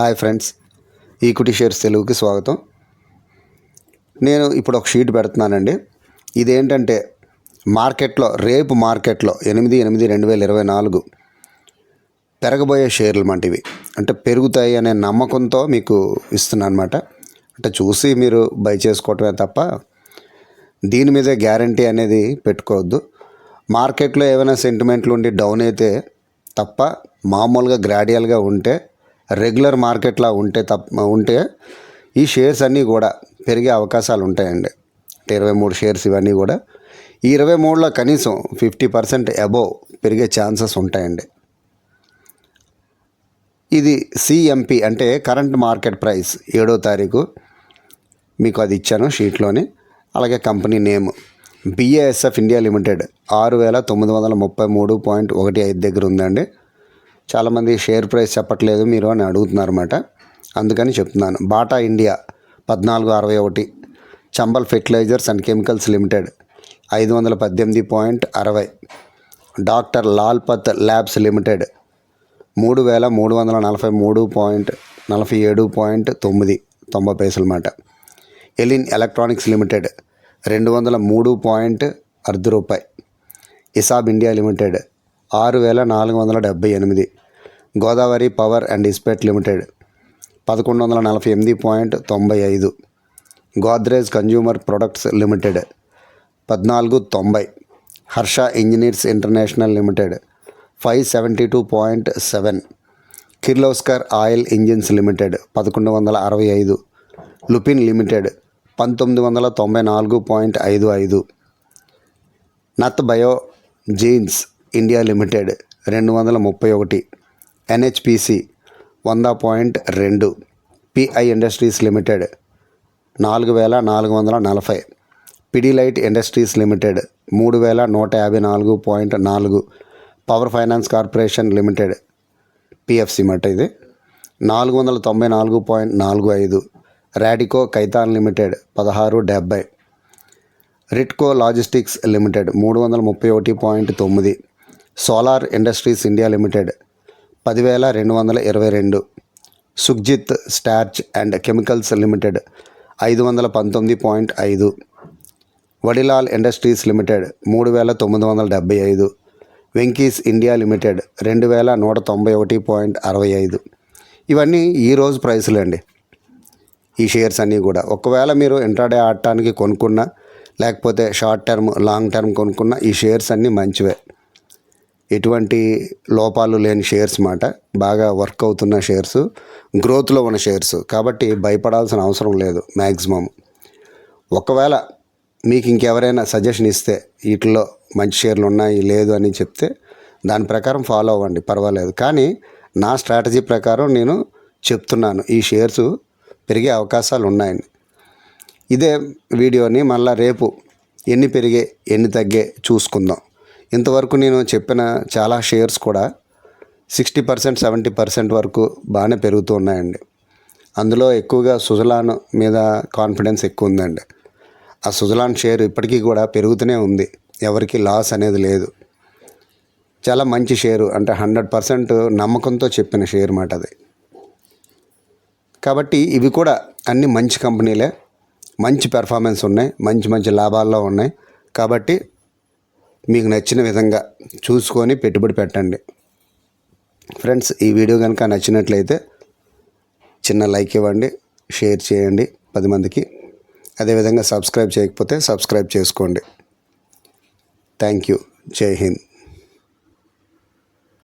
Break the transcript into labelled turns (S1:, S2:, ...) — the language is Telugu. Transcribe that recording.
S1: హాయ్ ఫ్రెండ్స్ ఈక్విటీ షేర్స్ తెలుగుకి స్వాగతం. నేను ఇప్పుడు ఒక షీట్ పెడుతున్నానండి. ఇదేంటంటే మార్కెట్లో రేపు మార్కెట్లో ఎనిమిది ఎనిమిది రెండు వేల ఇరవై నాలుగు పెరగబోయే షేర్లు వంటివి అంటే పెరుగుతాయి అనే నమ్మకంతో మీకు ఇస్తున్నాను అనమాట అంటే చూసి మీరు బై చేసుకోవటమే తప్ప దీని మీదే గ్యారంటీ అనేది పెట్టుకోవద్దు. మార్కెట్లో ఏమైనా సెంటిమెంట్లు ఉండి డౌన్ అయితే తప్ప మామూలుగా గ్రాడ్యువల్గా ఉంటే రెగ్యులర్ మార్కెట్లా ఉంటే తప్ప ఉంటే ఈ షేర్స్ అన్నీ కూడా పెరిగే అవకాశాలు ఉంటాయండి. అంటే ఇరవై మూడు షేర్స్ ఇవన్నీ కూడా ఈ ఇరవై మూడులో కనీసం ఫిఫ్టీ పర్సెంట్ అబోవ్ పెరిగే ఛాన్సెస్ ఉంటాయండి. ఇది సిఎంపి అంటే కరెంట్ మార్కెట్ ప్రైస్ ఏడో తారీఖు మీకు అది ఇచ్చాను షీట్లోని. అలాగే company name BASF India limited ఆరు వేల తొమ్మిది వందల ముప్పై మూడు పాయింట్ ఒకటి ఐదు దగ్గర ఉందండి. చాలామంది షేర్ ప్రైస్ చెప్పట్లేదు మీరు అని అడుగుతున్నారన్నమాట. అందుకని చెప్తున్నాను. బాటా ఇండియా పద్నాలుగు అరవై ఒకటి. Chambal fertilizers and chemicals limited ఐదు వందల పద్దెనిమిది పాయింట్ అరవై. డాక్టర్ లాల్పత్ ల్యాబ్స్ లిమిటెడ్ మూడు వేల మూడు వందల నలభై మూడు పాయింట్ నలభై ఏడు పాయింట్ తొమ్మిది తొంభై పైసలు మాట ఎలిన్ ఎలక్ట్రానిక్స్ లిమిటెడ్ రెండు వందల మూడు పాయింట్ అర్ధ రూపాయి. ఇసాబ్ ఇండియా లిమిటెడ్ ఆరు వేల నాలుగు వందల డెబ్బై ఎనిమిది. Godavari power and Ispat limited పదకొండు వందల నలభై ఎనిమిది పాయింట్ తొంభై ఐదు. గోద్రేజ్ కన్జ్యూమర్ ప్రొడక్ట్స్ లిమిటెడ్ పద్నాలుగు తొంభై. Harsha engineers international limited five seventy two point seven. Kirloskar oil engines limited పదకొండు వందల అరవై ఐదు. లుపిన్ లిమిటెడ్ పంతొమ్మిది వందల తొంభై నాలుగు పాయింట్ ఐదు ఐదు. Nath bio genes India limited రెండు వందల ముప్పై ఒకటి ఎన్హెచ్పిసి వంద పాయింట్ రెండు పిఐ ఇండస్ట్రీస్ లిమిటెడ్ నాలుగు వేల నాలుగు వందల నలభై పిడిలైట్ ఇండస్ట్రీస్ లిమిటెడ్ మూడు వేల నూట యాభై నాలుగు పాయింట్ నాలుగు power finance corporation limited PFC మట ఇది నాలుగు వందల తొంభై నాలుగు పాయింట్ నాలుగు ఐదు రాడికో కైతాన్ లిమిటెడ్ పదహారు డెబ్బై రిట్కో లాజిస్టిక్స్ లిమిటెడ్ మూడు వందల ముప్పై ఒకటి పాయింట్ తొమ్మిది సోలార్ ఇండస్ట్రీస్ ఇండియా లిమిటెడ్ పదివేల రెండు వందల ఇరవై రెండు. Sukhjit starch and chemicals limited ఐదు వందల పంతొమ్మిది పాయింట్ ఐదు. వడిలాల్ ఇండస్ట్రీస్ లిమిటెడ్ మూడు వేల తొమ్మిది వందల డెబ్బై ఐదు. వెంకీస్ ఇండియా లిమిటెడ్ రెండు వేల నూట తొంభై ఒకటి పాయింట్ అరవై ఐదు. ఇవన్నీ ఈరోజు ప్రైసులు అండి. ఈ షేర్స్ అన్నీ కూడా. ఒకవేళ మీరు ఇంట్రాడే ఆడటానికి కొనుక్కున్నా లేకపోతే షార్ట్ టర్మ్ లాంగ్ టర్మ్ కొనుక్కున్న ఈ షేర్స్ అన్నీ మంచివే. ఎటువంటి లోపాలు లేని షేర్స్ మాట. బాగా వర్క్ అవుతున్న షేర్స్ గ్రోత్లో ఉన్న షేర్స్. కాబట్టి భయపడాల్సిన అవసరం లేదు మ్యాక్సిమం ఒకవేళ మీకు ఇంకెవరైనా సజెషన్ ఇస్తే వీటిలో మంచి షేర్లు ఉన్నాయి లేదు అని చెప్తే దాని ప్రకారం ఫాలో అవ్వండి పర్వాలేదు. కానీ నా స్ట్రాటజీ ప్రకారం నేను చెప్తున్నాను ఈ షేర్స్ పెరిగే అవకాశాలు ఉన్నాయని. ఇదే వీడియోని మళ్ళీ రేపు ఎన్ని పెరిగే ఎన్ని తగ్గే చూసుకుందాం. ఇంతవరకు నేను చెప్పిన చాలా షేర్స్ కూడా సిక్స్టీ పర్సెంట్ సెవెంటీ పర్సెంట్ వరకు బాగానే పెరుగుతూ ఉన్నాయండి. అందులో ఎక్కువగా సుజలాన్ మీద కాన్ఫిడెన్స్ ఎక్కువ ఉందండి. ఆ సుజలాన్ షేర్ ఇప్పటికీ కూడా పెరుగుతూనే ఉంది. ఎవరికి లాస్ అనేది లేదు. చాలా మంచి షేరు అంటే హండ్రెడ్ పర్సెంట్ నమ్మకంతో చెప్పిన షేర్ మాట అది. కాబట్టి ఇవి కూడా అన్ని మంచి కంపెనీలే. మంచి పెర్ఫార్మెన్స్ ఉన్నాయి. మంచి మంచి లాభాల్లో ఉన్నాయి. కాబట్టి మీకు నచ్చిన విధంగా చూసుకొని పెట్టుబడి పెట్టండి. ఫ్రెండ్స్ ఈ వీడియో కనుక నచ్చినట్లయితే చిన్న లైక్ ఇవ్వండి షేర్ చేయండి పది మందికి. అదేవిధంగా సబ్స్క్రైబ్ చేయకపోతే సబ్స్క్రైబ్ చేసుకోండి. థ్యాంక్ యూ జై హింద్